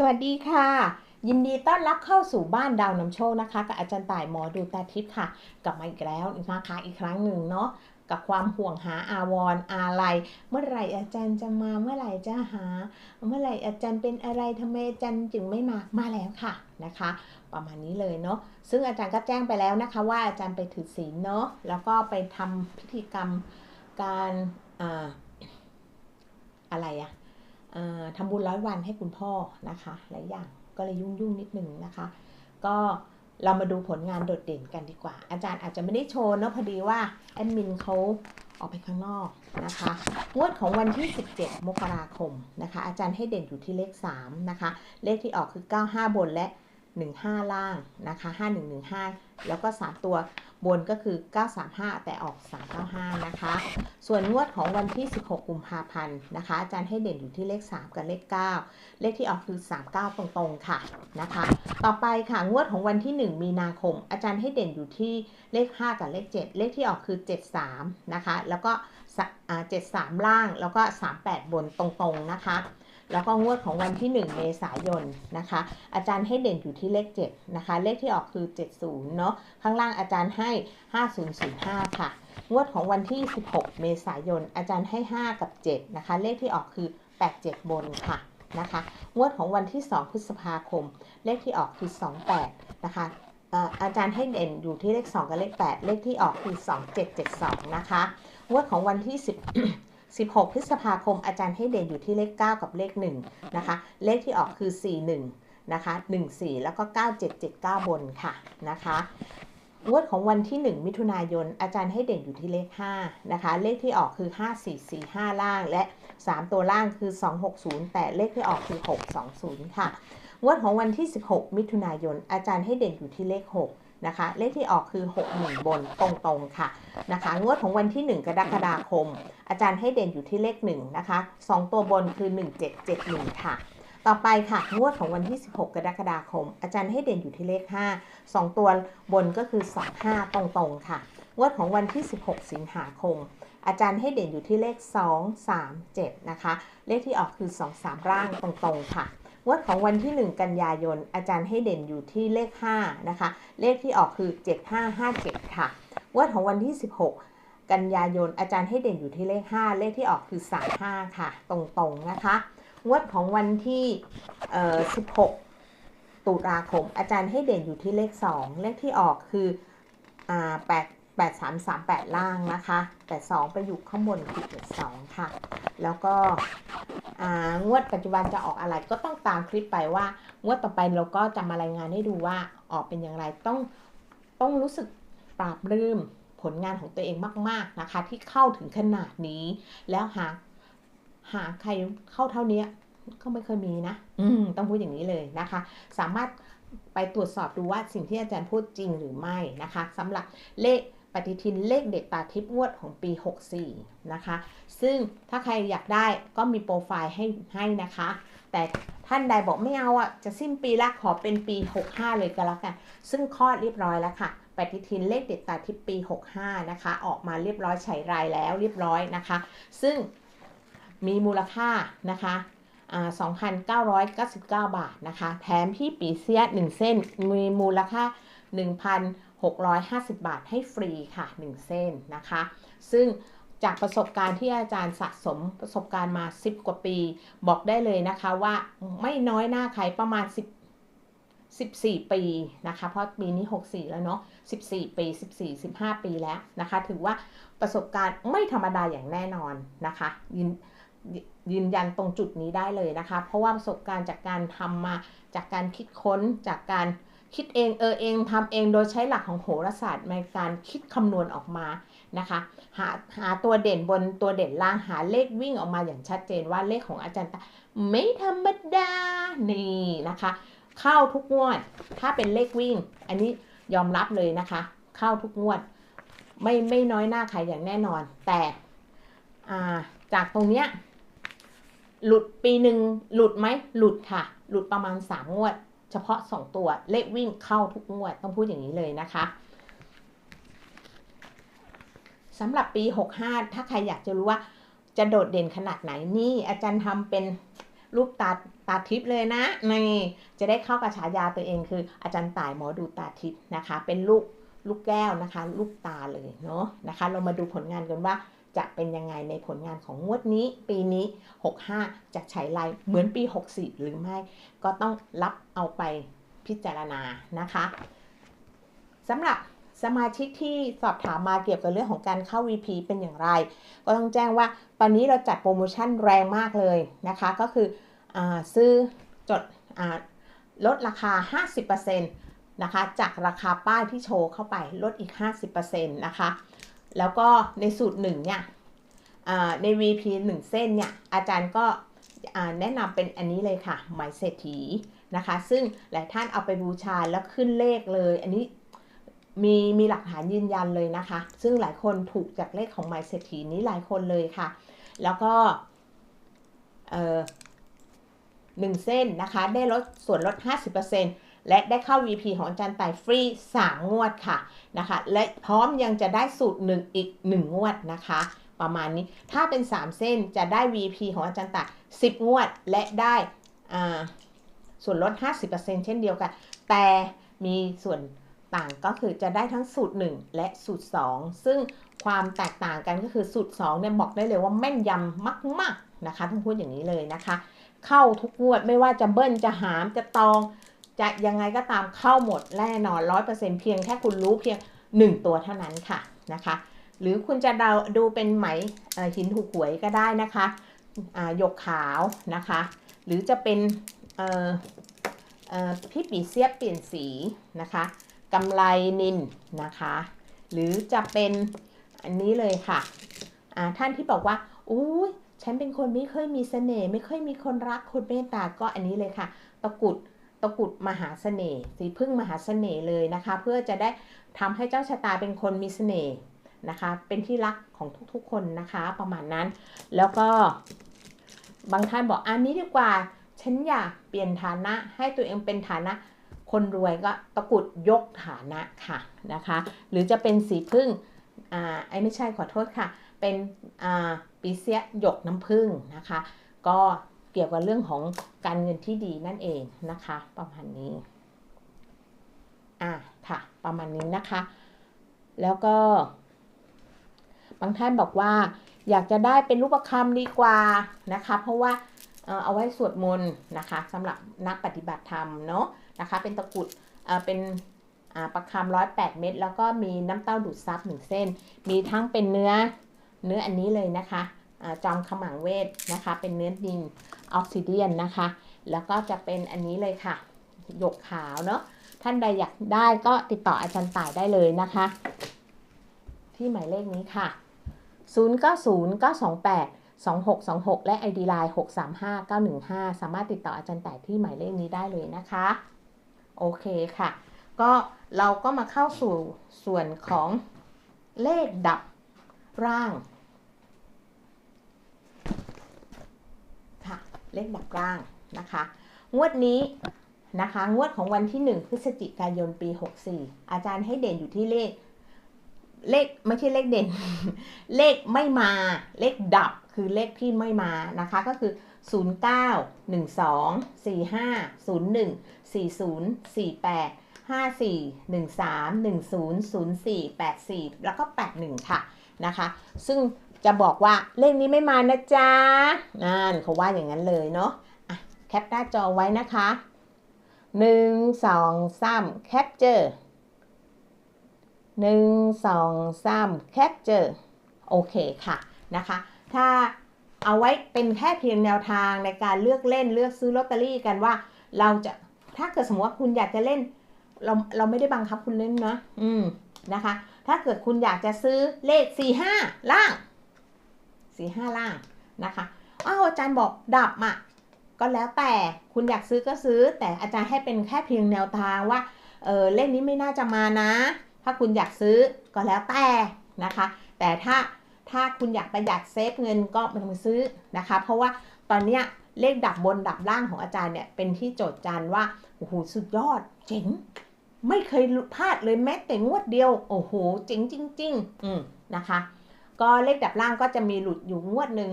สวัสดีค่ะ ยินดีต้อนรับเข้าสู่บ้านดาวนำโชคนะคะ กับอาจารย์ต่ายหมอดูตาทิพย์ค่ะ กลับมาอีกแล้วนะคะอีกครั้งหนึ่งเนาะกับความห่วงหาอาวรอาลัยเมื่อไหร่อาจารย์จะมาเมื่อไหร่จะหา เมื่อไหร่อาจารย์เป็นอะไรทำไมอาจารย์จึงไม่มามาแล้วค่ะนะคะ ประมาณนี้เลยเนาะซึ่งอาจารย์ก็แจ้งไปแล้วนะคะ ว่าอาจารย์ไปถือศีลเนาะแล้วก็ไปทำพิธีกรรมการอ่า ทำบุญร้อยวันให้คุณพ่อนะคะหลายอย่างก็เลยยุ่งยุ่งนิดนึงนะคะ ก็เรามาดูผลงานโดดเด่นกันดีกว่า อาจารย์อาจจะไม่ได้โชว์เนาะพอดีว่าแอดมินเขาออกไปข้างนอกนะคะงวดของวันที่ 17 มกราคมนะคะ อาจารย์ให้เด่นอยู่ที่เลข 3 นะคะ เลขที่ออกคือ 95 บนและ 15 ล่างนะคะ5115 แล้วก็ 3 ตัวบนก็คือ 935 แต่ออก 395 นะคะ ส่วนงวดของวันที่ 16 กุมภาพันธ์นะคะ อาจารย์ให้เด่นอยู่ที่เลข 3 กับเลข 9 เลขที่ออกคือ 39 ตรงๆ ค่ะนะคะ ต่อไปค่ะงวดของวันที่ 1 มีนาคม อาจารย์ให้เด่นอยู่ที่เลข 5 กับเลข 7 เลขที่ออกคือ 73 นะคะ แล้วก็ 73 ล่าง แล้วก็ 38 บนตรงๆ นะคะ แล้วก็งวดของวันที่ 1 เมษายนนะคะ อาจารย์ให้เด่นอยู่ที่เลข7นะคะ เลขที่ออกคือ 70 เนาะข้างล่างอาจารย์ให้ 5005 ค่ะ งวดของวันที่ 16 เมษายน อาจารย์ให้ 5 กับ 7 นะคะ เลขที่ออกคือ 87 บนค่ะนะคะ งวดของวันที่ 2 พฤษภาคม เลขที่ออกคือ 28 นะคะอาจารย์ให้เด่นอยู่ที่เลข 2 กับเลข 8 เลขที่ออกคือ 2772 นะคะ งวดของวันที่ 10 16 พฤษภาคมอาจารย์ให้เด่นอยู่ที่เลข 9 กับเลข1นะคะ เลขที่ออกคือ 41 นะคะ 14 แล้วก็ 9779 บนค่ะนะคะงวดของวันที่ 1 มิถุนายน อาจารย์ให้เด่นอยู่ที่เลข 5 นะคะ เลขที่ออกคือ 5445 ล่างและ 3 ตัวล่างคือ 260 แต่เลขที่ออกคือ 620 ค่ะ งวดของวันที่ 16 มิถุนายน อาจารย์ให้เด่นอยู่ที่เลข 6 นะคะ เลขที่ออกคือ 61 บนตรงๆค่ะนะคะ งวดของวันที่ 1 กรกฎาคม อาจารย์ให้เด่นอยู่ที่เลข 1 นะคะ 2 ตัวบนคือ 1771 ค่ะ ต่อไปค่ะ งวดของวันที่ 16 กรกฎาคม อาจารย์ให้เด่นอยู่ที่เลข 5 2 ตัวบนก็คือ 25 ตรงๆ ค่ะ งวดของวันที่ 16 สิงหาคมอาจารย์ให้เด่นอยู่ที่เลข 2 3 7 นะคะ เลขที่ออกคือ 2 3 ร่างตรงๆ ค่ะ งวดของวันที่ 1 กันยายน อาจารย์ให้เด่นอยู่ที่เลข 5 นะคะ เลขที่ออกคือ 7557 ค่ะ งวดของวันที่ 16 กันยายน อาจารย์ให้เด่นอยู่ที่เลข 5 เลขที่ออกคือ 35 ค่ะ ตรงๆนะคะ งวดของวันที่ 16 ตุลาคม อาจารย์ให้เด่นอยู่ที่เลข 2 เลขที่ออกคือ 8 8338 ล่างนะคะ แต่ 2 ไปอยู่ข้างบนคือ72ค่ะ แล้วก็งวดปัจจุบันจะออกอะไรก็ต้องตามคลิปไปว่างวดต่อไปเราก็จะมารายงานให้ดูว่าออกเป็นอย่างไรต้องต้องรู้สึกปราบรื้มผลงานของตัวเองมาก ๆ นะคะ ที่เข้าถึงขนาดนี้ แล้วหาหาใครเข้าเท่านี้ก็ไม่เคยมีนะ อืมต้องพูดอย่างนี้เลยนะคะ สามารถไปตรวจสอบดูว่าสิ่งที่อาจารย์พูดจริงหรือไม่นะคะสำหรับเลข ปฏิทินเลขเด็ดตาทิพย์งวดของปี 64 นะคะ ซึ่งถ้าใครอยากได้ก็มีโปรไฟล์ให้ให้นะคะ แต่ท่านใดบอกไม่เอาอะ จะสิ้นปีละขอเป็นปี 65 เลยก็แล้วกัน ซึ่งคลอดเรียบร้อยแล้วค่ะปฏิทินเลขเด็ดตาทิพย์ปี 65 นะคะ ออกมาเรียบร้อยใช้รายแล้วเรียบร้อยนะคะ ซึ่งมีมูลค่านะคะ2,999 บาทนะคะ แถมพี่ปีเสีย 1 เส้น มีมูลค่า 650 บาทให้ฟรีค่ะ 1 เส้นนะคะ ซึ่งจากประสบการณ์ที่อาจารย์สะสมประสบการณ์มา 10 กว่าปี บอกได้เลยนะคะว่าไม่น้อยหน้าใครประมาณ 10 14 ปีนะคะ เพราะปีนี้ 64 แล้วเนาะ 14 ปี 14 15 ปีแล้วนะคะ ถือว่าประสบการณ์ไม่ธรรมดาอย่างแน่นอนนะคะยินยืนยันตรงจุดนี้ได้เลยนะคะ เพราะว่าประสบการณ์จากการทำมาจากการคิดค้นจากการ คิดเองเออเองทำเองโดยใช้หลักของโหราศาสตร์ในการคิดคำนวณออกมานะคะหาหาตัวเด่นบนตัวเด่นล่างหาเลขวิ่งออกมาอย่างชัดเจนว่าเลขของอาจารย์ไม่ธรรมดา นี่นะคะ เข้าทุกงวด ถ้าเป็นเลขวิ่ง อันนี้ยอมรับเลยนะคะ เข้าทุกงวด ไม่ไม่น้อยหน้าใครอย่างแน่นอน แต่จากตรงเนี้ยหลุดปีหนึ่งหลุดไหมหลุดค่ะ หลุดประมาณสามงวด เฉพาะสองตัวเลขวิ่งเข้าทุกงวดต้องพูดอย่างนี้เลยนะคะสำหรับปี 65 ถ้าใครอยากจะรู้ว่าจะโดดเด่นขนาดไหนนี่ อาจารย์ทำเป็นรูปตาตาทิพย์เลยนะนี่จะได้เข้ากับฉายาตัวเองคือ อาจารย์ต่ายหมอดูตาทิพย์นะคะ เป็นลูกลูกแก้วนะคะ ลูกตาเลยเนาะนะคะ เรามาดูผลงานกันว่า จะเป็นยังไงในผลงานของงวดนี้ ปีนี้ 65 จะใช้ลายเหมือนปี 64 หรือไม่ ก็ต้องรับเอาไปพิจารณานะคะสำหรับสมาชิกที่สอบถามมาเกี่ยวกับเรื่องของการเข้า VP เป็นอย่างไร ก็ต้องแจ้งว่าตอนนี้เราจัดโปรโมชั่นแรงมากเลยนะคะ ก็คืออซื้อจดลดราคา 50%นะคะ จากราคาป้ายที่โชว์เข้าไปลดอีก 50%นะคะ แล้วก็ในสูตรหนึ่งเนี่ยใน VP 1เส้นเนี่ยอาจารย์ก็แนะนำเป็นอันนี้เลยค่ะหมายเศรษฐีนะคะ ซึ่งหลายท่านเอาไปบูชาแล้วขึ้นเลขเลย อันนี้มีมีหลักฐานยืนยันเลยนะคะ ซึ่งหลายคนถูกจากเลขของหมายเศรษฐีนี้หลายคนเลยค่ะ แล้วก็หนึ่งเส้นนะคะ ได้ลดส่วนลด 50% และได้เข้า VP ของอาจารย์ไต่ฟรี 3 งวดค่ะนะคะ และพร้อมยังจะได้สูตร1อีก 1 งวดนะคะ ประมาณนี้ถ้าเป็น 3 เส้นจะได้ VP ของอาจารย์ต่10 งวด และได้ส่วนลด 50%เช่นเดียวกัน แต่มีส่วนต่างก็คือจะได้ทั้งสูตร 1 และสูตร 2 ซึ่งความแตกต่างกันก็คือสูตร2เนี่ยบอกได้เลยว่าแม่นยำมาก ๆ นะคะต้องพูดอย่างนี้เลยนะคะ เข้าทุกงวดไม่ว่าจะเบิ้ลจะหามจะตอง จะยังไงก็ตามเข้าหมดแน่นอน100%เพียงแค่คุณรู้เพียง 1 ตัวเท่านั้นค่ะนะคะ หรือคุณจะเดาดูเป็นไหมหินถูกหวยก็ได้นะคะหยกขาวนะคะ หรือจะเป็นพี่ปีเสียบเปลี่ยนสีนะคะกำไรนินนะคะ หรือจะเป็นอันนี้เลยค่ะท่านที่บอกว่าอุ้ยฉันเป็นคนไม่เคยมีเสน่ห์ไม่เคยมีคนรักคนเมตตาก็อันนี้เลยค่ะ ตะกุด ตะกุดมหาเสน่ห์สีพึ่งมหาเสน่ห์เลยนะคะ เพื่อจะได้ทำให้เจ้าชะตาเป็นคนมีเสน่ห์นะคะ เป็นที่รักของทุกๆคนนะคะประมาณนั้น แล้วก็บางท่านบอกอันนี้ดีกว่า ฉันอยากเปลี่ยนฐานะให้ตัวเองเป็นฐานะคนรวยก็ตะกุดยกฐานะค่ะนะคะ หรือจะเป็นสีพึ่งอ่าไอ้ไม่ใช่ขอโทษค่ะ เป็นอ่าปีเสียหยกน้ำพึ่งนะคะ ก็ เกี่ยวกับเรื่องของการเงินที่ดีนั่นเองนะคะ ประมาณนี้อ่าค่ะประมาณนี้นะคะ แล้วก็ บางท่านบอกว่า อยากจะได้เป็นรูปคำดีกว่านะคะ เพราะว่าเอาไว้สวดมนต์นะคะสำหรับนักปฏิบัติธรรมเนาะนะคะ เป็นตะกุดเป็นประคำร้อยแปดเม็ดแล้วก็มีน้ำเต้าดูดซับหนึ่งเส้น มีทั้งเป็นเนื้อเนื้ออันนี้เลยนะคะ จอมขมังเวทนะคะ เป็นเนื้อดินออกซิเดียนนะคะ แล้วก็จะเป็นอันนี้เลยค่ะ หยกขาวเนาะท่านใดอยากได้ก็ติดต่ออาจารย์ต่ายได้เลยนะคะ ที่หมายเลขนี้ค่ะ 0 9 0 9 2 8 2626 และ ID Line 635915 สามารถติดต่ออาจารย์แต่ที่หมายเลขนี้ได้เลยนะคะ โอเคค่ะ ก็เราก็มาเข้าสู่ส่วนของเลขดับร่าง ค่ะ เลขดับร่างนะคะ งวดนี้นะคะ งวดของวันที่ 1 พฤศจิกายนปี 64 อาจารย์ให้เด่นอยู่ที่เลข เลขไม่ใช่เลขเด่น เลขไม่มา เลขดับคือเลขที่ไม่มานะคะ ก็คือ 0 9 1 2 4 5 0 1 4 0 4 8 5 4 1 3 1 0 0 4 8 4 แล้วก็ 81 ค่ะนะคะ ซึ่ง จะบอกว่าเลขนี้ไม่มานะจ๊ะนั่นเขาว่าอย่างนั้นเลยเนาะะแคปหน้าจอไว้นะคะ1 2 3แคปเจอร์1 2 3แคปเจอร์โอเคค่ะนะคะ ถ้าเอาไว้เป็นแค่เพียงแนวทางในการเลือกเล่นเลือกซื้อลอตเตอรี่กันว่า เราจะถ้าเกิดสมมติว่าคุณอยากจะเล่น เราเราไม่ได้บังคับคุณเล่นนะ อืมนะคะ ถ้าเกิดคุณอยากจะซื้อเลขสี่ห้าล่าง สี่ห้าล่างนะคะอ้าวอาจารย์บอกดับอะก็แล้วแต่คุณอยากซื้อก็ซื้อ แต่อาจารย์ให้เป็นแค่เพียงแนวทางว่าเออเลขนี้ไม่น่าจะมานะ ถ้าคุณอยากซื้อก็แล้วแต่นะคะ แต่ถ้าถ้าคุณอยากประหยัดเซฟเงินก็ไม่ต้องซื้อนะคะ เพราะว่าตอนนี้เลขดับบนดับล่างของอาจารย์เนี่ยเป็นที่โจทย์จันว่าโอ้โหสุดยอดเจ๋งไม่เคยพลาดเลยแม้แต่งวดเดียว โอ้โหเจ๋งจริง ๆ อืมนะคะ ก็เลขดับล่างก็จะมีหลุดอยู่งวดหนึ่ง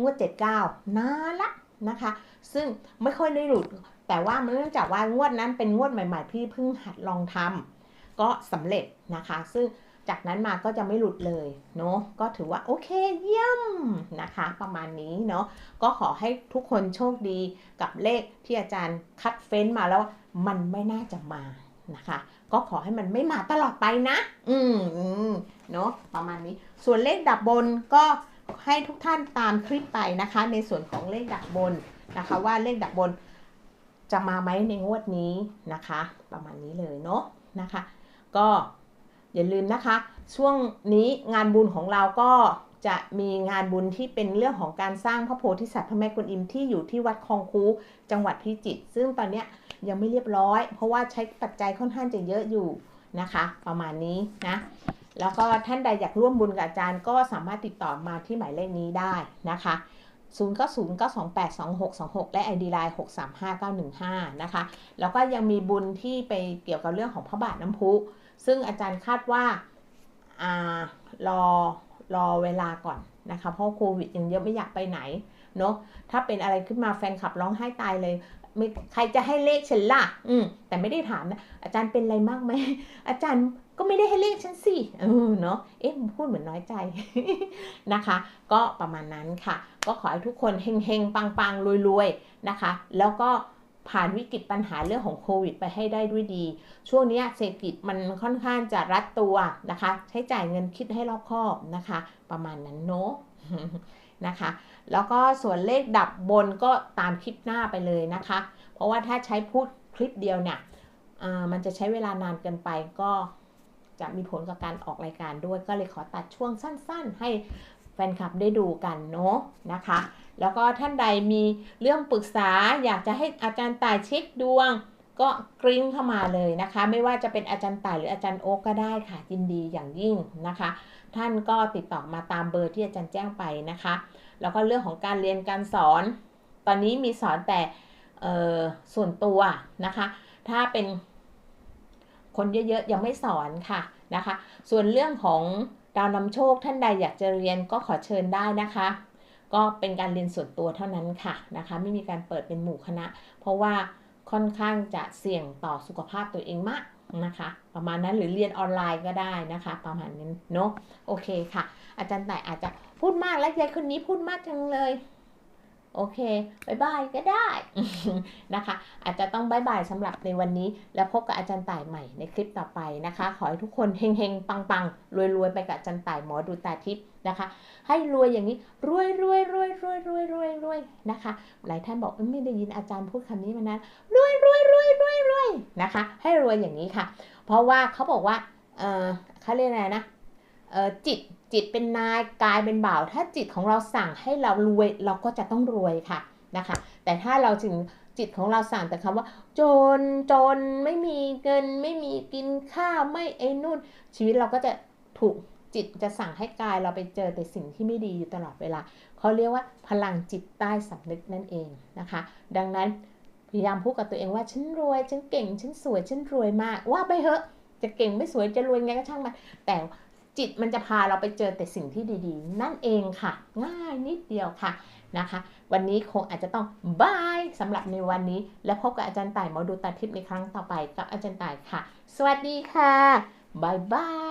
งวดเจ็ดเก้านานละนะคะ ซึ่งไม่ค่อยได้หลุด แต่ว่ามันเนื่องจากว่างวดนั้นเป็นงวดใหม่ๆ ที่เพิ่งหัดลองทำก็สำเร็จนะคะ ซึ่งจากนั้นมาก็จะไม่หลุดเลยเนาะก็ถือว่าโอเคเยี่ยมนะคะ ประมาณนี้เนาะก็ขอให้ทุกคนโชคดีกับเลขที่อาจารย์คัดเฟ้นมาแล้วมันไม่น่าจะมานะคะ ก็ขอให้มันไม่มาตลอดไปนะอืมอืมเนาะประมาณนี้ ส่วนเลขดับบนก็ให้ทุกท่านตามคลิปไปนะคะ ในส่วนของเลขดับบนนะคะ ว่าเลขดับบนจะมาไหมในงวดนี้นะคะ ประมาณนี้เลยเนาะนะคะ ก็อย่าลืมนะคะ ช่วงนี้งานบุญของเราก็จะมีงานบุญที่เป็นเรื่องของการสร้างพระโพธิสัตว์พระแม่กวนอิมที่อยู่ที่วัดคลองคูจังหวัดพิจิตรซึ่งตอนเนี้ย ยังไม่เรียบร้อย เพราะว่าใช้ปัจจัยค่อนข้างจะเยอะอยู่นะคะ ประมาณนี้นะแล้วก็ท่านใดอยากร่วมบุญกับอาจารย์ก็สามารถติดต่อมาที่หมายเลขนี้ได้นะคะ0 9 0 9 2 8 2 6 2 6 และ ID Line 6 3 5 9 1 5 นะคะ แล้วก็ยังมีบุญที่ไปเกี่ยวกับเรื่องของพระบาทน้ำพุ ซึ่งอาจารย์คาดว่าอารอรอเวลาก่อนนะคะ เพราะโควิดยังเยอะไม่อยากไปไหนเนาะถ้าเป็นอะไรขึ้นมาแฟนคลับร้องไห้ตายเลย ใครจะให้เลขฉันล่ะ อืม แต่ไม่ได้ถามนะ อาจารย์เป็นอะไรมากไหม อาจารย์ก็ไม่ได้ให้เลขฉันสิเออเนาะ เอ๊ะพูดเหมือนน้อยใจนะคะ ก็ประมาณนั้นค่ะ ก็ขอให้ทุกคนเฮงๆ ปังๆ รวยๆ นะคะ แล้วก็ผ่านวิกฤตปัญหาเรื่องของโควิดไปให้ได้ด้วยดี ช่วงนี้เศรษฐกิจมันค่อนข้างจะรัดตัวนะคะ ใช้จ่ายเงินคิดให้รอบคอบนะคะ ประมาณนั้นเนาะ นะคะ แล้วก็ส่วนเลขดับบนก็ตามคลิปหน้าไปเลยนะคะ เพราะว่าถ้าใช้พูดคลิปเดียวเนี่ยมันจะใช้เวลานานเกินไปก็จะมีผลกับการออกรายการด้วย ก็เลยขอตัดช่วงสั้นๆ ให้แฟนคลับได้ดูกันเนาะนะคะ แล้วก็ท่านใดมีเรื่องปรึกษาอยากจะให้อาจารย์ต่ายเช็คดวงก็กริ้งเข้ามาเลยนะคะ ไม่ว่าจะเป็นอาจารย์ต่ายหรืออาจารย์โอ๊กก็ได้ค่ะยินดีอย่างยิ่งนะคะ ท่านก็ติดต่อมาตามเบอร์ที่อาจารย์แจ้งไปนะคะ แล้วก็เรื่องของการเรียนการสอน ตอนนี้มีสอนแต่ส่วนตัวนะคะ ถ้าเป็นคนเยอะๆ ยังไม่สอนค่ะนะคะ ส่วนเรื่องของดาวนำโชคท่านใดอยากจะเรียนก็ขอเชิญได้นะคะ ก็เป็นการเรียนส่วนตัวเท่านั้นค่ะนะคะ ไม่มีการเปิดเป็นหมู่คณะ เพราะว่าค่อนข้างจะเสี่ยงต่อสุขภาพตัวเองมาก นะคะ ประมาณนั้นหรือเรียนออนไลน์ก็ได้นะคะ ประมาณนี้เนาะโอเคค่ะ อาจารย์แต่อาจจะพูดมากและยายคนนี้พูดมากจังเลยโอเคบายบายก็ได้นะคะ อาจจะต้องบายบายสำหรับในวันนี้ แล้วพบกับอาจารย์ต่ายใหม่ในคลิปต่อไปนะคะ ขอให้ทุกคนเฮงๆ ปังๆ รวยๆ ไปกับอาจารย์ต่ายหมอดูตาทิพย์นะคะ ให้รวยอย่างนี้รวยรวยรวยรวยรวยรวยรวยนะคะ หลายท่านบอกไม่ได้ยินอาจารย์พูดคำนี้มานานรวยรวย รวยรวยนะคะ ให้รวยอย่างนี้ค่ะ เพราะว่าเขาบอกว่าเออเขาเรียกอะไรนะเออจิตจิตเป็นนายกายเป็นบ่าว ถ้าจิตของเราสั่งให้เรารวยเราก็จะต้องรวยค่ะนะคะ แต่ถ้าเราถึงจิตของเราสั่งแต่คำว่า จนจนไม่มีเงินไม่มีกินข้าวไม่ไอ้นู่น ชีวิตเราก็จะถูกจิตจะสั่งให้กายเราไปเจอแต่สิ่งที่ไม่ดีอยู่ตลอดเวลาเขาเรียกว่าพลังจิตใต้สำนึกนั่นเองนะคะ ดังนั้น พยายามพูดกับตัวเองว่าฉันรวยฉันเก่งฉันสวยฉันรวยมากว่าไปเถอะจะเก่งไม่สวยจะรวยไงก็ช่างมันแต่จิตมันจะพาเราไปเจอแต่สิ่งที่ดีๆ นั่นเองค่ะ ง่ายนิดเดียวค่ะนะคะ วันนี้คงอาจจะต้องบายสำหรับในวันนี้ แล้วพบกับอาจารย์ต่ายหมอดูตาทิพย์ในครั้งต่อไปกับอาจารย์ต่ายค่ะ สวัสดีค่ะบายบาย